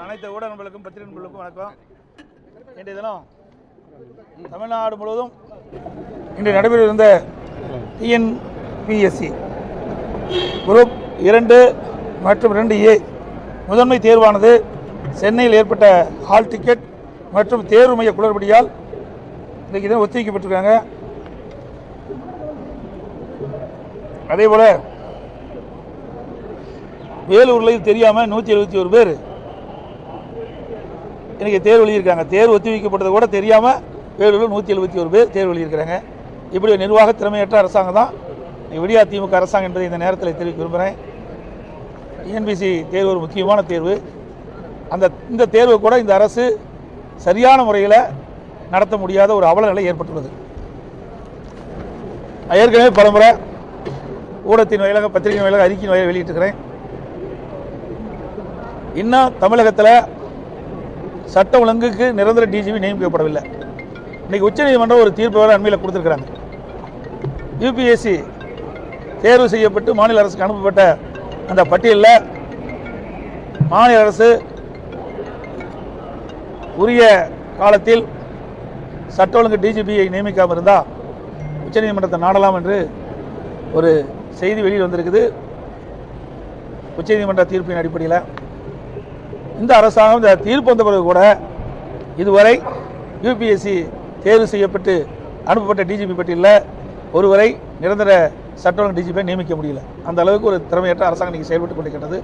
அனைத்து ஊடக நண்பர்களுக்கும் பத்திரிகை நண்பர்களுக்கும் வணக்கம். இன்றைய தினம் தமிழ்நாடு முழுவதும் இன்று நடைபெறவிருந்த டிஎன்பிஎஸ்சி குரூப் இரண்டு மற்றும் ரெண்டு ஏ முதன்மை தேர்வானது சென்னையில் ஏற்பட்ட ஹால் டிக்கெட் மற்றும் தேர்வு மைய குளறுபடியால் இன்றைக்கு தினம் ஒத்திவைக்கப்பட்டிருக்காங்க அதே போல் வேலூரில் தெரியாமல் நூற்றி எழுபத்தி ஒரு பேர் இன்றைக்கி தேர்வு எழுதியிருக்காங்க தேர்வு ஒத்திவைக்கப்பட்டது கூட தெரியாமல் வேலூரில் நூற்றி எழுபத்தி ஒரு பேர் தேர்வு எழுதியிருக்கிறாங்க இப்படி ஒரு நிர்வாக திறமையற்ற அரசாங்கம் தான். விடியா திமுக அரசாங்கம் என்பதை இந்த நேரத்தில் தெரிவிக்க விரும்புகிறேன். டிஎன்பிசி தேர்வு ஒரு முக்கியமான தேர்வு. அந்த இந்த தேர்வு கூட இந்த அரசு சரியான முறையில் நடத்த முடியாத ஒரு அவல நிலை ஏற்பட்டுள்ளது ஏற்கனவே பலமுறை ஊடகத்தின் வாயிலாக பத்திரிகை வாயிலாக அறிக்கையின் வாயிலாக வெளியிட்டிருக்கிறேன். இன்னும் தமிழகத்தில் சட்ட ஒழுங்குக்கு நிரந்தர டிஜிபி நியமிக்கப்படவில்லை இன்னைக்கு உச்சநீதிமன்றம் ஒரு தீர்ப்பு வேறு அண்மையில் கொடுத்துருக்குறாங்க. யூபிஎஸ்சி தேர்வு செய்யப்பட்டு மாநில அரசுக்கு அனுப்பப்பட்ட அந்த பட்டியலில் மாநில அரசு உரிய காலத்தில் சட்ட ஒழுங்கு டிஜிபியை நியமிக்காமல் இருந்தால் உச்சநீதிமன்றத்தை நாடலாம் என்று ஒரு செய்தி வெளியில் வந்திருக்குது. உச்சநீதிமன்ற தீர்ப்பின் அடிப்படையில் இந்த அரசாங்கம் இந்த தீர்ப்பு வந்த பிறகு கூட இதுவரை யூபிஎஸ்சி தேர்வு செய்யப்பட்டு அனுப்பப்பட்ட டிஜிபி பட்டியலில் ஒருவரை நிரந்தர சட்ட ஒழுங்கு டிஜிபியை நியமிக்க முடியல. அந்த அளவுக்கு ஒரு திறமையற்ற அரசாங்கம் இன்னைக்கு செயல்பட்டு கொண்டிருக்கிறது.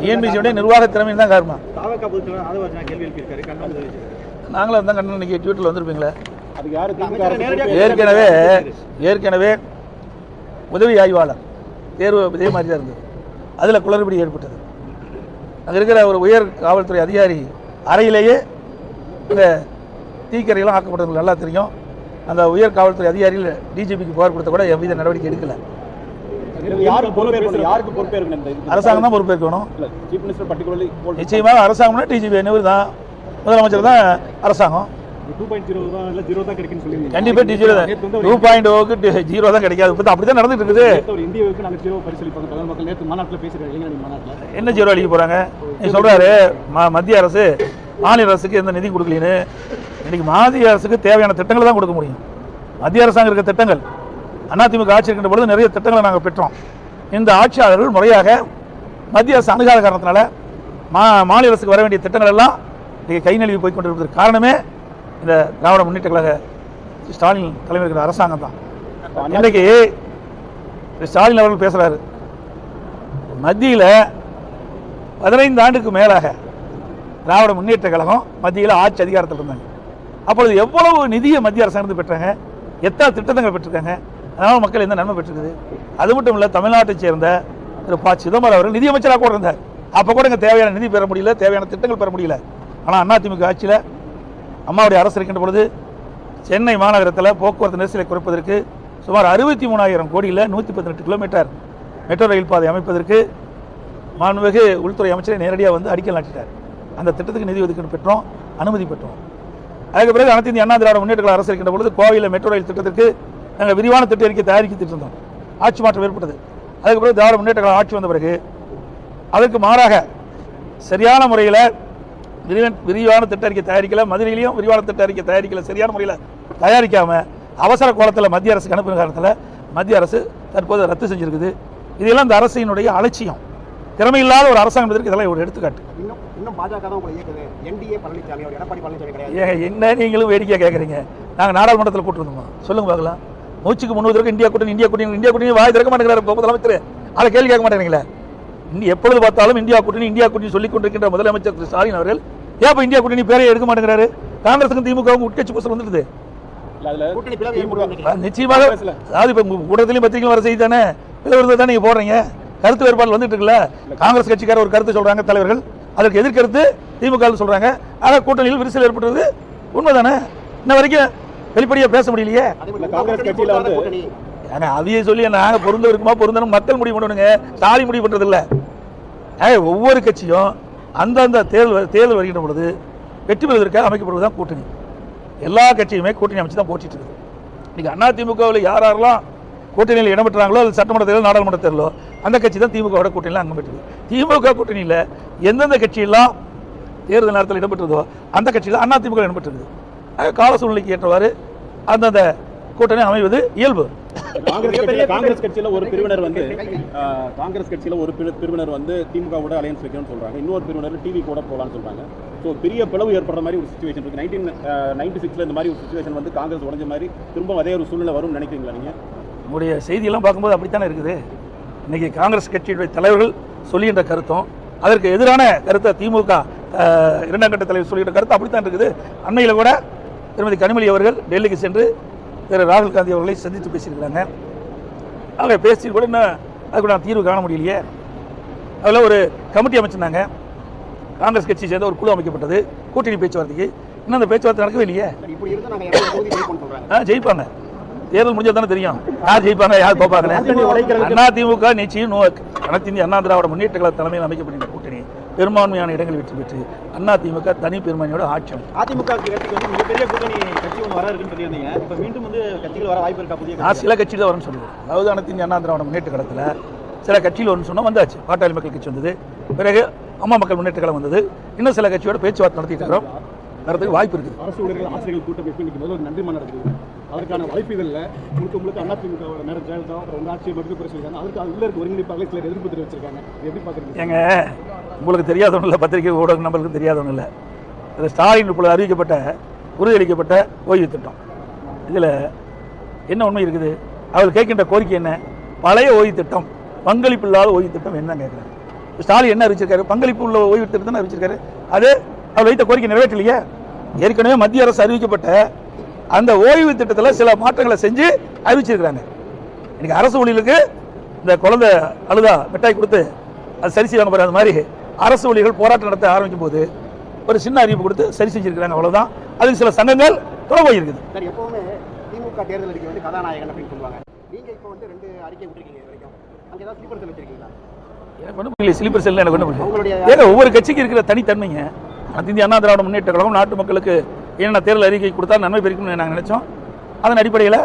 டிஎன்பிசியோட நிர்வாக திறமை தான் காரணம். நாங்களும் தான் கண்ணன் இன்னைக்கு ட்விட்டரில் வந்திருப்பீங்களே. ஏற்கனவே ஏற்கனவே உதவி ஆய்வாளர் தேர்வு இதே மாதிரி தான் இருந்தது. அதில் குளறுபடி ஏற்பட்டது. அங்கே இருக்கிற ஒரு உயர் காவல்துறை அதிகாரி அறையிலேயே இந்த தீக்கரையெல்லாம் ஆக்கப்பட்டது நல்லா தெரியும். அந்த உயர் காவல்துறை அதிகாரியில் டிஜிபிக்கு புகார் கொடுத்த கூட என் மீது நடவடிக்கை எடுக்கல? அரசாங்கம் தான் பொறுப்பேற்கணும். நிச்சயமாக அரசாங்கம்னா டிஜிபி தான் முதலமைச்சர் தான் அரசாங்கம். பாயிண்ட் ஜீரோ தான் டூ பாயிண்ட் ஓக்கு ஜீரோ தான். கிடைக்காது. இப்போ அப்படி தான் நடந்துட்டு இருக்குது என்ன ஜீரோ அடிக்க போறாங்க? சொல்றாரு மத்திய அரசு மாநில அரசுக்கு எந்த நிதி கொடுக்கலன்னு. இன்னைக்கு மத்திய அரசுக்கு தேவையான திட்டங்களை தான் கொடுக்க முடியும். மத்திய அரசாங்கம் இருக்க திட்டங்கள். அதிமுக ஆட்சி இருக்கின்ற பொழுது நிறைய திட்டங்களை நாங்கள் பெற்றோம். இந்த ஆட்சியாளர்கள் முறையாக மத்திய அரசு அணுகாத காரணத்தினால மா மாநில அரசுக்கு வர வேண்டிய திட்டங்கள் எல்லாம் இன்னைக்கு கை நழுவி போய் கொண்டிருப்பதற்கு காரணமே இந்த திராவிட முன்னேற்ற கழக ஸ்டாலின் தலைமை இருக்கிற அரசாங்கம் தான். இன்னைக்கு திரு ஸ்டாலின் அவர்கள் பேசுறாரு. மத்தியில் பதினைந்து ஆண்டுக்கு மேலாக திராவிட முன்னேற்ற கழகம் மத்தியில் ஆட்சி அதிகாரத்தில் இருந்தாங்க. அப்பொழுது எவ்வளவு நிதியை மத்திய அரசாங்கம் பெற்றாங்க? எத்தனை திட்டங்கள் பெற்றிருக்காங்க? அதனால் மக்கள் எந்த நன்மை பெற்றிருக்குது? அது மட்டும் இல்லை தமிழ்நாட்டைச் சேர்ந்த திரு ப. சிதம்பரம் அவர்கள் நிதியமைச்சராக கூட இருந்தார். அப்போ கூட இங்கே தேவையான நிதி பெற முடியல தேவையான திட்டங்கள் பெற முடியல. ஆனால் அதிமுக ஆட்சியில் அம்மாவுடைய அரசு இருக்கின்ற பொழுது சென்னை மாநகரத்தில் போக்குவரத்து நெரிசலை குறைப்பதற்கு சுமார் அறுபத்தி மூணாயிரம் கோடியில் நூற்றி பதினெட்டு கிலோமீட்டர் மெட்ரோ ரயில் பாதை அமைப்பதற்கு மாண்புமிகு உள்துறை அமைச்சரை நேரடியாக வந்து அடிக்கல் நாட்டிட்டார். அந்த திட்டத்துக்கு நிதி ஒதுக்கீடு பெற்றோம் அனுமதி பெற்றோம். அதுக்கு பிறகு அனைத்து இந்திய அண்ணா திராவிட முன்னேற்ற அரசு இருக்கின்ற பொழுது கோவையில் மெட்ரோ ரயில் திட்டத்திற்கு நாங்கள் விரிவான திட்ட அறிக்கை தயாரிக்கிட்டு இருந்தோம் ஆட்சி மாற்றம் ஏற்பட்டது. அதுக்கு பிறகு திராவிட முன்னேற்ற ஆட்சி வந்த பிறகு அதற்கு மாறாக சரியான முறையில் விரிவன் விரிவான திட்ட அறிக்கை தயாரிக்கல. மதுரையிலையும் விரிவான திட்ட அறிக்கை தயாரிக்கல. சரியான முறையில் தயாரிக்காம அவசர கோலத்தில் மத்திய அரசுக்கு அனுப்பின காலத்தில் மத்திய அரசு தற்போது ரத்து செஞ்சிருக்குது. இதெல்லாம் இந்த அரசினுடைய அலட்சியம். திறமையில்லாத ஒரு அரசாங்கம் என்பதற்கு இதெல்லாம் ஒரு எடுத்துக்காட்டு. இன்னும் இன்னும் ஏங்க என்ன நீங்களும் வேடிக்கையாக கேட்குறீங்க நாங்கள் நாடாளுமன்றத்தில் கூட்டிருந்தோமா? சொல்லுங்க பார்க்கலாம். மூச்சுக்கு தடவை இந்தியா கூட்டணி இந்தியா கூட்டணி இந்தியா கூட்டணி வாய் திறக்க மாட்டேங்கிறாரு முதலமைச்சர். அதை கேள்வி கேட்க மாட்டேங்கிறீங்களே. இன்னி எப்பொழுது பார்த்தாலும் இந்தியா கூட்டணி இந்தியா கூட்டணி சொல்லிக் கொண்டிருக்கின்ற முதலமைச்சர் திரு ஸ்டாலின் அவர்கள் ஏன் இப்போ இந்தியா கூட்டணி பேரை எடுக்க மாட்டேங்கிறாரு? காங்கிரஸுக்கும் திமுகவும் உட்கட்சி புசல் வந்துடுது. இல்ல அதுல கூட்டணி பிளவு ஏற்படுவாங்க அஹ் நிச்சயமாக அதாவது இப்போ உங்க ஊடகத்திலையும் பத்திரிகையும் வர செய்தி தானே? பிளவுறது தான் நீங்கள் போடுறீங்க? கருத்து வேறுபாடு வந்துட்டு இருக்குல்ல? காங்கிரஸ் கட்சிக்கார ஒரு கருத்து சொல்றாங்க தலைவர்கள். அதற்கு எதிர்கருத்து திமுக சொல்றாங்க. ஆக கூட்டணியில் விரிசல் ஏற்பட்டது உண்மைதானே? இன்ன வரைக்கும் வெளிப்படையாக பேச முடியலையே. ஏங்க அதையே சொல்லி நாங்கள் பொருந்த இருக்குமா பொருந்தணும் மக்கள் முடிவு பண்ணணுங்க ஸ்டாலின் முடிவு பண்ணுறது இல்லை ஒவ்வொரு கட்சியும் அந்தந்த தேர்தல் தேர்தல் வருகின்ற பொழுது வெற்றி பெறுவதற்காக அமைக்கப்படுவது தான் கூட்டணி. எல்லா கட்சியுமே கூட்டணி அமைச்சு தான் போட்டிட்டு இருக்குது. இன்னைக்கு அதிமுகவில் யார் யாரெல்லாம் கூட்டணியில் இடம் பெற்றாங்களோ அது சட்டமன்ற தேர்தல் நாடாளுமன்ற தேர்தலோ அந்த கட்சி தான் திமுகவோட கூட்டணியில் அங்கம் பெற்றது. திமுக கூட்டணியில் எந்தெந்த கட்சியெல்லாம் தேர்தல் நேரத்தில் இடம்பெற்றதோ அந்த கட்சியில் அதிமுக திமுக இடம்பெற்றது கால சூழ்நிலைக்கு ஏற்றவாறு அந்தந்த கூட்டணி அமைவது இயல்பு. காங்கிரஸ் கட்சியில ஒரு பிரிவினர் வந்து காங்கிரஸ் கட்சியில ஒரு பிரி- பிரிவினர் வந்து திமுக கூட அலையன்ஸ் வைக்கணும்னு சொல்றாங்க. இன்னொரு பிரிவினர் டிவி கூட போலாம்னு சொல்றாங்க. ஸோ பெரிய பிளவு ஏற்படுற மாதிரி ஒரு சுச்சுவேஷன் இருக்கு. நைன்டீன் நைன்டி சிக்ஸ்ல இந்த மாதிரி ஒரு சுச்சுவேஷன் வந்து காங்கிரஸ் உடைஞ்ச மாதிரி திரும்ப அதே ஒரு சூழ்நிலை வரும்னு நினைக்கிறீங்களா நீங்க? உங்களுடைய செய்தியெல்லாம் பார்க்கும்போது அப்படித்தானே இருக்குது? இன்னைக்கு காங்கிரஸ் கட்சியுடைய தலைவர்கள் சொல்லுகின்ற கருத்தும் அதற்கு எதிரான கருத்தை திமுக இரண்டாம் கட்ட தலைவர் சொல்லுகின்ற கருத்து அப்படித்தான் இருக்குது. அண்மையில் கூட திருமதி கனிமொழி அவர்கள் டெல்லிக்கு சென்று திரு ராகுல் காந்தி அவர்களை சந்தித்து பேசியிருக்கிறாங்க. அவங்க பேசி கூட இன்னும் அதுக்கு நான் தீர்வு காண முடியலையே. அதில் ஒரு கமிட்டி அமைச்சிருந்தாங்க. காங்கிரஸ் கட்சியை சேர்ந்த ஒரு குழு அமைக்கப்பட்டது. கூட்டணி பேச்சுவார்த்தைக்கு. இன்னும் அந்த பேச்சுவார்த்தை நடக்கவே இல்லையே. ஆ ஜெயிப்பாங்க. தேர்தல் முடிஞ்சா தானே தெரியும். யார் ஜெயிப்பாங்க யார் தோப்பாங்க அண்ணா திமுக நிச்சயம் இந்திய அண்ணா திராவிட முன்னேற்ற கழக தலைமையில் அமைக்கப்பட்ட கூட்டணி. பெரும்பான்மையான இடங்கள் வெற்றி பெற்று அண்ணா திமுக தனி பெரும்பான்மையோட ஆட்சி. அதிமுக மிகப்பெரிய கூட்டணி கட்சி ஒன்று வர இருக்குன்னு சொல்லியிருந்தீங்க. இப்போ மீண்டும் வந்து கட்சிகள் வர வாய்ப்பு இருக்கா புதிய நான் சில கட்சியில் வரும்னு சொல்லுவேன். அதாவது அனைத்து அண்ணா திராவிட முன்னேற்ற கழகத்தில் சில கட்சியில் ஒன்று சொன்னால் வந்தாச்சு. பாட்டாளி மக்கள் கட்சி வந்தது. பிறகு அம்மா மக்கள் முன்னேற்ற கழகம் வந்தது. இன்னும் சில கட்சியோட பேச்சுவார்த்தை நடத்திட்டு இருக்கிறோம். வரதுக்கு வாய்ப்பு இருக்குது. அரசு ஊழியர்கள் ஆசிரியர்கள் கூட்டமைப்பு இன்னைக்கு முதல்ல ஒரு நன்றி நடக்குது அதற்கான வாய்ப்புகளில் முழுக்க முழுக்க அதிமுகவோட மேடம் ஜெயலலிதா அப்புறம் ஆட்சியை மட்டும் குறை சொல்லியிருக்காங்க அதற்கு அது உள்ள இருக்க ஒருங்கிணைப்பாளர்கள் சிலர் எதிர்ப்பு தெரிவிச்சிருக்காங்க. எப்படி பார்க்குறீங்க ஏங்க உங்களுக்கு தெரியாதவன் இல்லை பத்திரிகை ஊடகம் நம்மளுக்கு தெரியாதவன் இல்லை. இது ஸ்டாலின் இப்பொழுது அறிவிக்கப்பட்ட உறுதியளிக்கப்பட்ட ஓய்வு திட்டம். இதில் என்ன உண்மை இருக்குது? அவர் கேட்கின்ற கோரிக்கை என்ன? பழைய ஓய்வு திட்டம் பங்களிப்பு இல்லாத ஓய்வு திட்டம் என்ன கேட்குறாரு. ஸ்டாலின் என்ன அறிவிச்சிருக்காரு? பங்களிப்பு உள்ள ஓய்வு திட்டம் அறிவிச்சிருக்காரு? அது அவர் வைத்த கோரிக்கை நிறைவேற்றலையே? ஏற்கனவே மத்திய அரசு அறிவிக்கப்பட்ட அந்த ஓய்வு திட்டத்தில் சில மாற்றங்களை செஞ்சு அறிவிச்சிருக்கிறாங்க. இன்னைக்கு அரசு ஊழியர்களுக்கு இந்த குழந்தை அழுதா மிட்டாய் கொடுத்து அது சரி செய்வாங்க பாரு அந்த மாதிரி அரசு ஊழியர்கள் போராட்டம் நடத்த ஆரம்பிக்கும் போது ஒரு சின்ன அறிவிப்பு கொடுத்து சரி செஞ்சிருக்கிறாங்க அவ்வளவுதான். அதில் சில சங்கங்கள் துறவு இருக்குது சார் எப்பவுமே திமுக தேர்தல் அறிக்கை வந்து கதாநாயகன் அப்படின்னு சொல்லுவாங்க. நீங்க இப்போ வந்து ரெண்டு அறிக்கை விட்டுருக்கீங்க இது வரைக்கும். அங்க ஏதாவது ஸ்லீப்பர் செல் வச்சிருக்கீங்களா? எனக்கு ஒன்றும் புரியல ஸ்லீப்பர் செல்ல எனக்கு ஒன்றும் உங்களுடைய ஏங்க ஒவ்வொரு கட்சிக்கு இருக்கிற தனித்தன்மைங்க. அனைத்து இந்திய அண்ணா திராவிட முன்னேற்ற கழகம் நாட்டு மக்களுக்கு என்னென்ன தேர்தல் அறிக்கை கொடுத்தா நன்மை பெருக்கும்னு நாங்கள் நினைச்சோம். அதன் அடிப்படையில்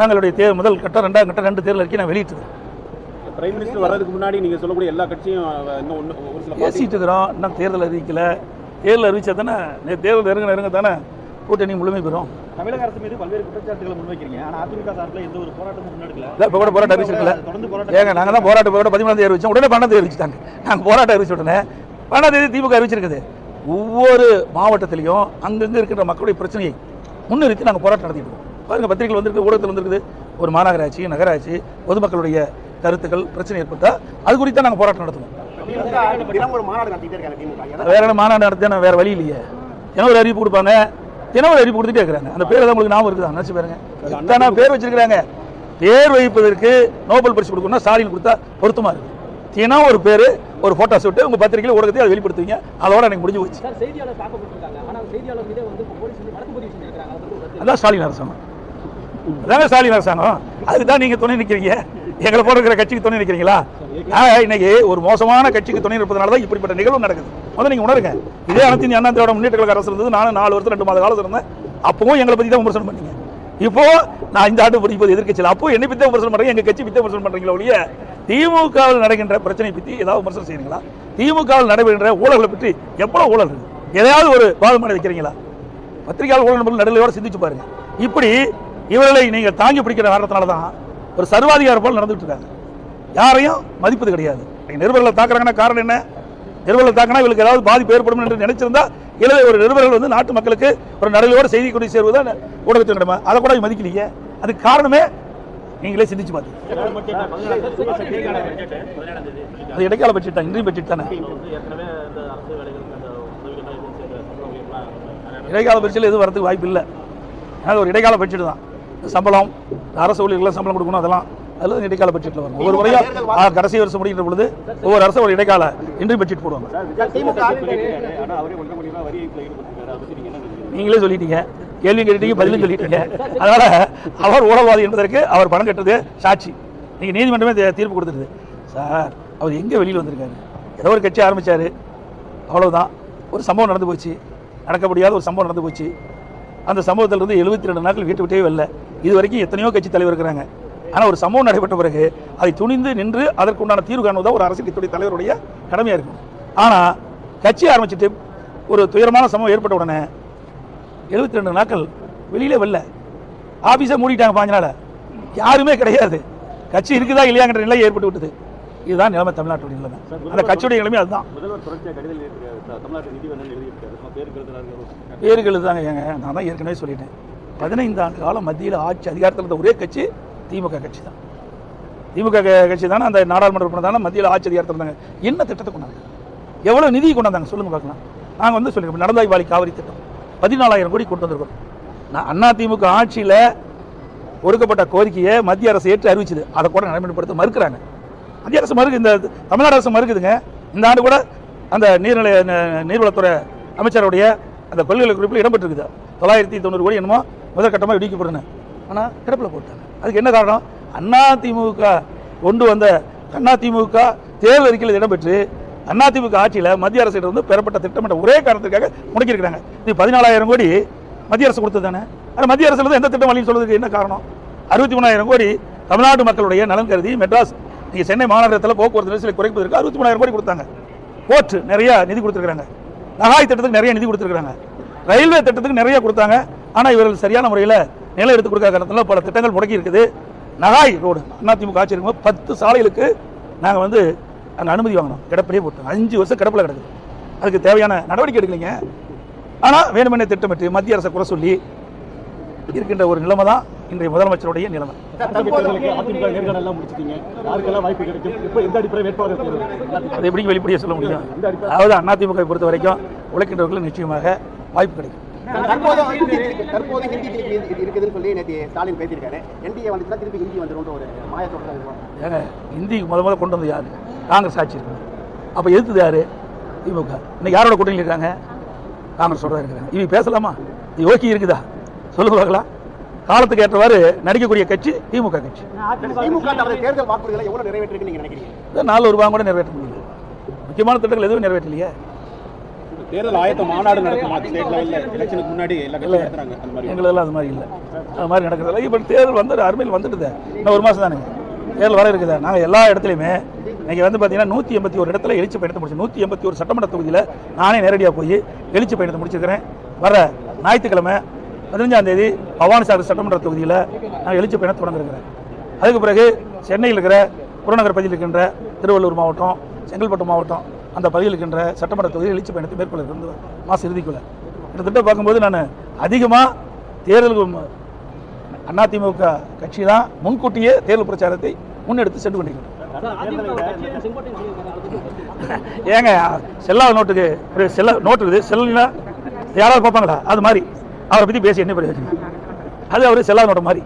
நாங்களுடைய தேர் முதல் கட்டம் ரெண்டாம் கட்டம் ரெண்டு தேர்தல் அறிக்கை நான் வெளியிட்டது. பிரைம் மினிஸ்டர் வர்றதுக்கு முன்னாடி நீங்க சொல்லக்கூடிய எல்லா கட்சியும் இன்னும் ஒண்ணு- ஒரு சில party- பேசிட்டு இருக்கிறோம் இன்னும் தேர்தல் அறிவிக்கல. தேர்தல் அறிவிச்சா தானே தேர்தல் நெருங்க நெருங்க தானே கூட்டணி முழுமை பெறும். தமிழக அரசு மீது பல்வேறு குற்றச்சாட்டுகளை முன்வைக்கிறீங்க. ஆனால் அதிமுக சார்பில் எந்த ஒரு போராட்டமும் முன்னெடுக்கல. இப்போ கூட போராட்டம் அறிவிச்சிருக்கல. தொடர்ந்து போராட்டம் ஏங்க நாங்கள் தான் போராட்டம் கூட பதிமூணாம் தேதி அறிவிச்சோம். உடனே பன்னெண்டாம் தேதி அறிவிச்சிட்டாங்க. நாங்கள் போராட்டம் அறிவிச்ச உடனே பன்னெண்டாம் தேதி திமுக அறிவிச்சிருக்குது. ஒவ்வொரு மாவட்டத்திலையும் அங்கங்கே இருக்கின்ற மக்களுடைய பிரச்சனையை முன்னிறுத்தி நாங்கள் போராட்டம் நடத்திட்டு இருக்கோம். பாருங்க பத்திரிகைகள் வந்திருக்கு ஊடகத்தில் வந்திருக்குது. ஒரு மாநகராட்சி நகராட்சி பொதுமக்களுடைய கருத்துக்கள் பிரச்சனை ஏற்பட்டால் அது குறித்து நாங்கள் போராட்டம் நடத்துவோம். வேற என்ன மாநாடு நடத்தினா வேற வழி இல்லையே. தினம் ஒரு அறிவிப்பு கொடுப்பாங்க? தினம் ஒரு அறிவிப்பு கொடுத்துட்டே இருக்கிறாங்க? அந்த பேர் தான் உங்களுக்கு ஞாபகம் இருக்குதா? நினைச்சு பாருங்க. இத்தனை பேர் வச்சிருக்கிறாங்க. பேர் வைப்பதற்கு நோபல் பரிசு கொடுக்கணும்னா ஸ்டாலின் கொடுத்தா பொருத்தமா இருக்கு. தினம் ஒரு பேர் ஒரு போட்டோ விட்டு உங்க பத்திரிகையில் ஊடகத்தை அதை வெளிப்படுத்துவீங்க. அதோட எனக்கு முடிஞ்சு போச்சு. அதான் ஸ்டாலின் அரசாங்கம். அதாங்க ஸ்டாலின் அரசாங்கம்? அதுக்கு தான் நீங்க துணை நிற்கிறீங்க எங்களை போல இருக்கிற கட்சிக்கு துணை நிற்கிறீங்களா இன்னைக்கு ஒரு மோசமான கட்சிக்கு துணை நிற்பதனால தான் இப்படிப்பட்ட நிகழ்வு நடக்குது. முதல்ல நீங்க உணருங்க. இதே அனைத்து இந்திய அண்ணா திராவிட முன்னேற்ற கழக அரசு இருந்தது. நானும் நாலு வருஷம் ரெண்டு மாத காலம் இருந்தேன். அப்பவும் எங்களை பத்தி தான் விமர்சனம் பண்ணீங்க. இப்போ நான் இந்த ஆண்டு படிப்பது எதிர்க்கட்சியில் அப்போ என்னை பத்தி விமர்சனம் பண்றீங்க எங்க கட்சி பத்தி விமர்சனம் பண்றீங்களா ஒழிய திமுகவில் நடக்கின்ற பிரச்சனை பத்தி ஏதாவது விமர்சனம் செய்றீங்களா? திமுகவில் நடைபெறுகின்ற ஊழல்களை பற்றி எவ்வளவு ஊழல் இருக்கு? ஒரு வாதமான வைக்கிறீங்களா? பத்திரிகையாளர் ஊழல் நடுநிலையோட சிந்திச்சு பாருங்க. இப்படி இவர்களை நீங்க தாங்கி பிடிக்கிற காரணத்தினால தான் ஒரு சர்வாதிகார போல் நடந்துட்டு இருக்காங்க. யாரையும் மதிப்பது கிடையாது. நிறுவனங்களை நிருபர்களை தாக்குறாங்கன்னா காரணம் என்ன? நிருபர்களை தாக்கினா இவங்களுக்கு ஏதாவது பாதிப்பு ஏற்படும் என்று நினைச்சிருந்தா இளவை ஒரு நிருபர்கள் வந்து நாட்டு மக்களுக்கு ஒரு நடுநிலையோட செய்தி கொண்டு சேருவது ஊடகத்தின் கடமை. அதை கூட இவங்க மதிக்கலையே. அதுக்கு காரணமே நீங்களே சிந்திச்சு பார்த்து. அது இடைக்கால பட்ஜெட் தான் இன்றைய பட்ஜெட் தானே. இடைக்கால பட்ஜெட்டில் எதுவும் வரதுக்கு வாய்ப்பு இல்லை அது ஒரு இடைக்கால பட்ஜெட் தான். சம்பளம் அரசு ஊழியர்களுக்கு சம்பளம் கொடுக்கணும் அதெல்லாம் அதில் இடைக்கால பட்ஜெட்டில் வரும் ஒவ்வொரு முறையும் கடைசி வருஷம் முடிகின்ற பொழுது ஒவ்வொரு அரசு ஒரு இடைக்கால இன்றைய பட்ஜெட் போடுவாங்க. நீங்களே சொல்லிட்டீங்க கேள்வி கேட்டுட்டீங்க பதிலும் சொல்லிட்டீங்க. அதனால அவர் ஊழல்வாதி என்பதற்கு அவர் பணம் கட்டுறது சாட்சி. நீங்கள் நீதிமன்றமே தீர்ப்பு கொடுத்துருது. சார் அவர் எங்கே வெளியில் வந்திருக்காரு? ஏதோ ஒரு கட்சி ஆரம்பிச்சாரு. அவ்வளோதான் ஒரு சம்பவம் நடந்து போச்சு. நடக்க முடியாத ஒரு சம்பவம் நடந்து போச்சு. அந்த சம்பவத்திலிருந்து எழுபத்தி ரெண்டு நாட்கள் வீட்டு விட்டே வரல இது வரைக்கும் எத்தனையோ கட்சி தலைவர் இருக்கிறாங்க. ஆனால் ஒரு சம்பவம் நடைபெற்ற பிறகு அதை துணிந்து நின்று அதற்குண்டான தீர்வு காணுவதா ஒரு அரசியல் கட்சியுடைய தலைவருடைய கடமையாக இருக்கும். ஆனால் கட்சி ஆரம்பிச்சிட்டு ஒரு துயரமான சம்பவம் ஏற்பட்ட உடனே எழுபத்தி ரெண்டு நாட்கள் வெளியிலே வரல ஆஃபீஸை மூடிட்டாங்க பாஞ்ச யாருமே கிடையாது. கட்சி இருக்குதா இல்லையாங்கிற நிலை ஏற்பட்டு விட்டது. இதுதான் நிலைமை தமிழ்நாட்டுடைய நிலைமை. அந்த கட்சியுடைய நிலைமை அதுதான். பேருக்கு தாங்க ஏங்க. நான் தான் ஏற்கனவே சொல்லிட்டேன். பதினைந்து ஆண்டு காலம் மத்தியில் ஆட்சி அதிகாரத்தில் இருந்த ஒரே கட்சி திமுக கட்சி தான் திமுக கட்சி தானே அந்த நாடாளுமன்ற உறுப்பினர் தானே மத்தியில் ஆட்சி அதிகாரத்தில் இருந்தாங்க. என்ன திட்டத்தை கொண்டாங்க எவ்வளோ நிதி கொண்டாந்தாங்க? சொல்லுங்க பார்க்கலாம். நாங்கள் வந்து சொல்லிருக்கோம் நடந்தாய் வாலி காவிரி திட்டம். பதினாலாயிரம் கோடி கொண்டு வந்திருக்கோம். நான் அண்ணா திமுக ஆட்சியில் ஒடுக்கப்பட்ட கோரிக்கையை மத்திய அரசு ஏற்று அறிவிச்சது. அதை கூட நடைமுறைப்படுத்த மறுக்கிறாங்க. மத்திய அரசு மறுக்கு இந்த தமிழ்நாடு அரசு மறுக்குதுங்க. இந்த ஆண்டு கூட அந்த நீர்நிலை நீர்வளத்துறை அமைச்சருடைய அந்த கொள்கை குறிப்பில் இடம்பெற்றிருக்குது. தொள்ளாயிரத்தி தொண்ணூறு கோடி என்னமோ முதற்கட்டமாக இடிக்கப்படணும் ஆனால் கிடப்பில் போட்டாங்க. அதுக்கு என்ன காரணம்? அண்ணா திமுக கொண்டு வந்த அண்ணா திமுக தேர்தல் அறிக்கையில் இடம்பெற்று அண்ணா திமுக ஆட்சியில் மத்திய அரசிடம் பெறப்பட்ட திட்டமிட்ட ஒரே காரணத்துக்காக முடக்கியிருக்கிறாங்க. இது பதினாலாயிரம் கோடி மத்திய அரசு கொடுத்தது தானே? ஆனால் மத்திய அரசு எந்த திட்டம் வழியும் சொல்றதுக்கு என்ன காரணம்? அறுபத்தி மூணாயிரம் கோடி தமிழ்நாட்டு மக்களுடைய நலன் கருதி மெட்ராஸ் நீங்கள் சென்னை மாநகரத்தில் போக்குவரத்து நெரிசலை குறைப்பதற்கு அறுபத்தி மூணாயிரம் கோடி கொடுத்தாங்க. போர்ட் நிறைய நிதி கொடுத்துருக்காங்க நகாய் திட்டத்துக்கு நிறைய நிதி கொடுத்துருக்காங்க ரயில்வே திட்டத்துக்கு நிறைய கொடுத்தாங்க. ஆனால் இவர்கள் சரியான முறையில் நிலம் எடுத்து கொடுக்காத காரணத்தில் பல திட்டங்கள் முடக்கி இருக்குது. நகாய் ரோடு அதிமுக ஆட்சி இருக்கும்போது பத்து சாலைகளுக்கு நாங்கள் வந்து அங்கே அனுமதி வாங்கினோம். கிடப்பிலே போட்டோம். அஞ்சு வருஷம் கிடப்பில் கிடக்குது. அதுக்கு தேவையான நடவடிக்கை எடுக்கலைங்க. ஆனால் வேணுமென்னே திட்டமிட்டு மத்திய அரசை குறை சொல்லி இருக்கின்ற ஒரு நிலைமை தான் இன்றைய முதலமைச்சருடைய நிலைமை. அதை எப்படி வெளிப்படையாக சொல்ல முடியும்? அதாவது அதிமுக பொறுத்த வரைக்கும் உழைக்கின்றவர்களுக்கு நிச்சயமாக வாய்ப்பு கிடைக்கும். தற்போது ஹிந்தி ஹிந்தி இருக்குதுன்னு சொல்லி நேற்று ஸ்டாலின் பேசியிருக்காரு. என்டிஏ வந்துச்சுன்னா திருப்பி ஹிந்தி வந்துடும் ஒரு மாயத்தோட இந்திக்கு முத முத கொண்டு வந்தது யாரு? காங்கிரஸ் ஆட்சி இருக்கு. அப்போ எதிர்த்தது யாரு? திமுக. இன்னைக்கு யாரோட கூட்டணியில் இருக்காங்க? காங்கிரஸ் தான் இருக்கிறாங்க இவங்க பேசலாமா? ஓகே இருக்குதா? சொல்லுங்க பார்க்கலாம். காலத்துக்கு ஏற்றவாறு நடிக்கக்கூடிய கட்சி திமுக கட்சி. திமுக தனது தேர்தல் வாக்குறுதிகளை எவ்வளவு நிறைவேற்றிருக்கு நீங்க நினைக்கிறீங்க? இந்த நாலு ரூபாய் கூட நிறைவேற்ற முடியல. முக்கியமான திட்டங்கள் எதுவும் நிறைவேற்றலையே. தேர்தல் ஆயத்த மாநாடு நடக்குமா? ஸ்டேட் லெவலில் எலெக்ஷனுக்கு முன்னாடி எல்லா கட்சியும் நடத்துறாங்க அந்த மாதிரி. எங்களெல்லாம் அது மாதிரி இல்லை. அது மாதிரி நடக்கிறதில்ல. இப்போ தேர்தல் வந்து அருமையில் வந்துடுது இன்னும் ஒரு மாதம் தானுங்க தேர்தல் வர இருக்குதா? நாங்கள் எல்லா இடத்துலையுமே இன்னைக்கு வந்து பார்த்தீங்கன்னா நூற்றி எண்பத்தி ஒரு இடத்துல எழுச்சி பயணத்தை முடிச்சு நூற்றி எண்பத்தி ஒரு சட்டமன்ற தொகுதியில் நானே நேரடியாக போய் எழுச்சி பயணத்தை முடிச்சிருக்கிறேன். வர ஞாயிற்றுக்கிழமை பதினஞ்சாம் தேதி பவானி சாகர் சட்டமன்ற தொகுதியில் நான் எழுச்சி பயணத்தை தொடங்கிருக்கிறேன். அதுக்கு பிறகு சென்னையில் இருக்கிற புறநகர் பகுதியில் இருக்கின்ற திருவள்ளூர் மாவட்டம் செங்கல்பட்டு மாவட்டம் அந்த பகுதியில் இருக்கின்ற சட்டமன்ற தொகுதியில் எழுச்சி பயணத்தை மேற்கொள்ள இருந்து மாதம் இறுதிக்குள்ள. கிட்டத்தட்ட பார்க்கும்போது நான் அதிகமாக தேர்தலுக்கு அதிமுக கட்சி தான் முன்கூட்டியே தேர்தல் பிரச்சாரத்தை முன்னெடுத்து சென்று கொண்டிருக்கிறேன் ஏங்க செல்லாத நோட்டுக்கு ஒரு செல்ல நோட்டு இருக்குது செல்லுனா யாராவது பார்ப்பாங்களா? அது மாதிரி. அவரை பற்றி பேசி என்ன பிரயோஜனம்? அது அவர் செல்லாத நோட்டு மாதிரி.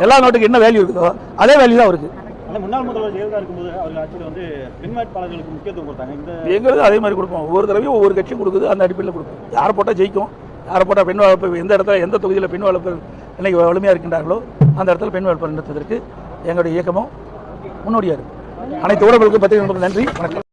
செல்லாத நோட்டுக்கு என்ன வேல்யூ இருக்குதோ அதே வேல்யூ தான் அவருக்கு. எங்களுக்கு அதே மாதிரி கொடுப்போம். ஒவ்வொரு தடவையும் ஒவ்வொரு கட்சியும் கொடுக்குது அந்த அடிப்படையில் கொடுப்போம் யாரை போட்டால் ஜெயிக்கும்? யாரை போட்டால் பெண் வளர்ப்பு எந்த இடத்துல எந்த தொகுதியில் பெண் வளர்ப்பு இன்னைக்கு வலிமையாக இருக்கின்றார்களோ அந்த இடத்துல பெண் வளர்ப்பு நிறுத்துவதற்கு எங்களுடைய இயக்கமும் முன்னோடியாக இருக்கும் அனைத்து உறவுகளுக்கும் பத்திரிகை நன்றி. வணக்கம்.